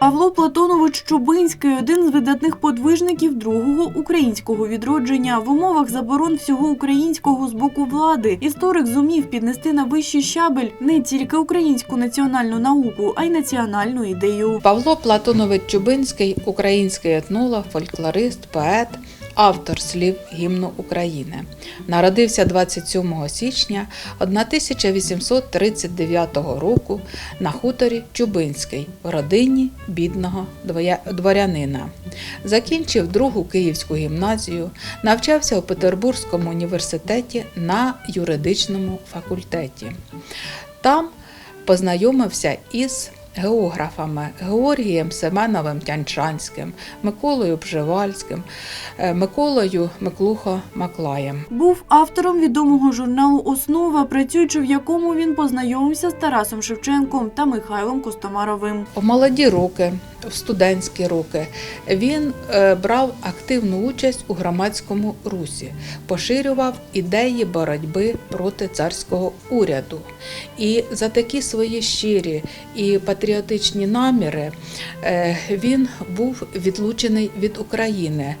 Павло Платонович Чубинський один з видатних подвижників другого українського відродження в умовах заборон всього українського з боку влади. Історик зумів піднести на вищий щабель не тільки українську національну науку, а й національну ідею. Павло Платонович Чубинський український етнолог, фольклорист, поет, автор слів гімну України. Народився 27 січня 1839 року на хуторі Чубинський в родині бідного дворянина. Закінчив другу Київську гімназію, навчався у Петербурзькому університеті на юридичному факультеті. Там познайомився із географами Георгієм Семеновим Тянчанським, Миколою Пжевальським, е, Миколою Миклухо Маклаєм. Був автором відомого журналу Основа, працюючи в якому він познайомився з Тарасом Шевченком та Михайлом Костомаровим. В молоді роки, в студентські роки він е, брав активну участь у громадському русі, поширював ідеї боротьби проти царського уряду. І за такі свої щирі і патріотичні наміри е, він був відлучений від України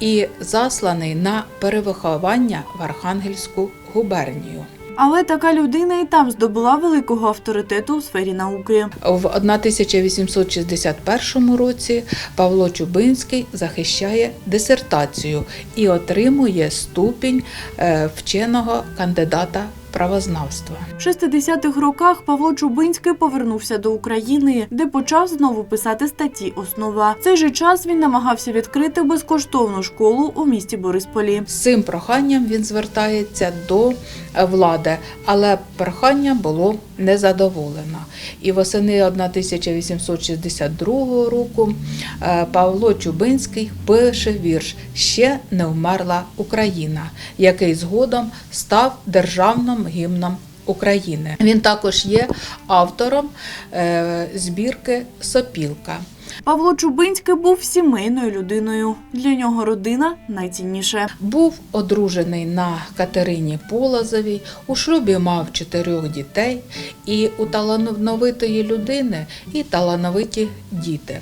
і засланий на перевиховання в Архангельську губернію. Але така людина і там здобула великого авторитету у сфері науки. В 1861 році Павло Чубинський захищає дисертацію і отримує ступінь е, вченого кандидата правознавства. В 60-х роках Павло Чубинський повернувся до України, де почав знову писати статті Основа. В цей же час він намагався відкрити безкоштовну школу у місті Борисполі. З цим проханням він звертається до е, влади, але прохання було незадоволено. І восени 1862 року е, Павло Чубинський пише вірш Ще не вмерла Україна, який згодом став державним гімном України. Він також є автором е, збірки Сопілка. Павло Чубинський був сімейною людиною. Для нього родина найцінніше. Був одружений на Катерині Полозовій, у шлюбі мав чотирьох дітей, і у талановитої людини і талановиті діти.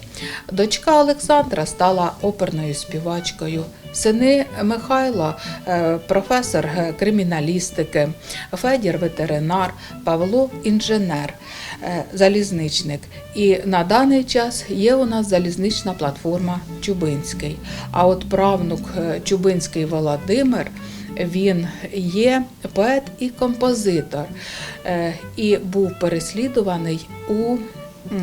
Дочка Олександра стала оперною співачкою. Сини Михайла, е, професор криміналістики, Федір ветеринар, Павло інженер, е, залізничник. І на даний час є у нас залізнична платформа Чубинський. А от правнук е, Чубинський Володимир. Він є поет і композитор, і був переслідуваний у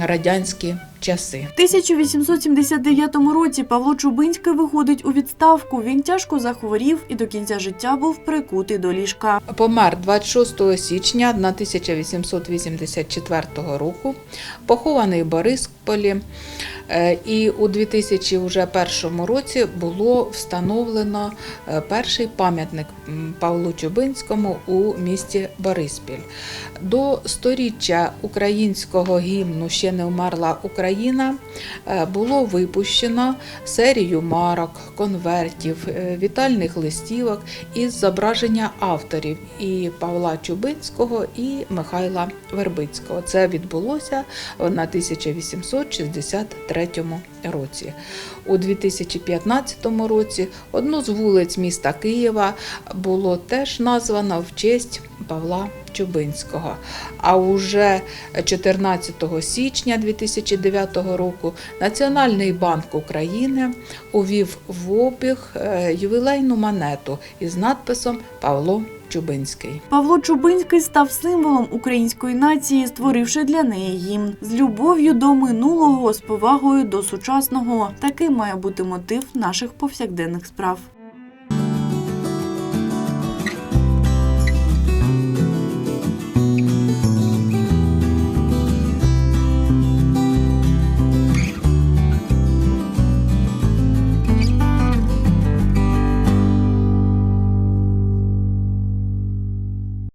радянські часи. В 1879 році Павло Чубинський виходить у відставку. Він тяжко захворів і до кінця життя був прикутий до ліжка. Помер 26 січня 1884 року, похований в Борисполі. Е, І у 2001 році було встановлено е, перший пам'ятник Павлу Чубинському у місті Бориспіль. До сторіччя українського гімну ще не вмерла Україна е, було випущено серію марок, конвертів, вітальних листівок із зображення авторів і Павла Чубинського, і Михайла Вербицького. Це відбулося на 1863 році. У 2015 році одну з вулиць міста Києва було теж названо в честь Павла Чубинського. А уже 14 січня 2009 року Національний банк України увів в обіг е, ювілейну монету із надписом Павло Чубинський. Павло Чубинський став символом української нації, створивши для неї гімн з любов'ю до минулого, з повагою до сучасного. Таким має бути мотив наших повсякденних справ.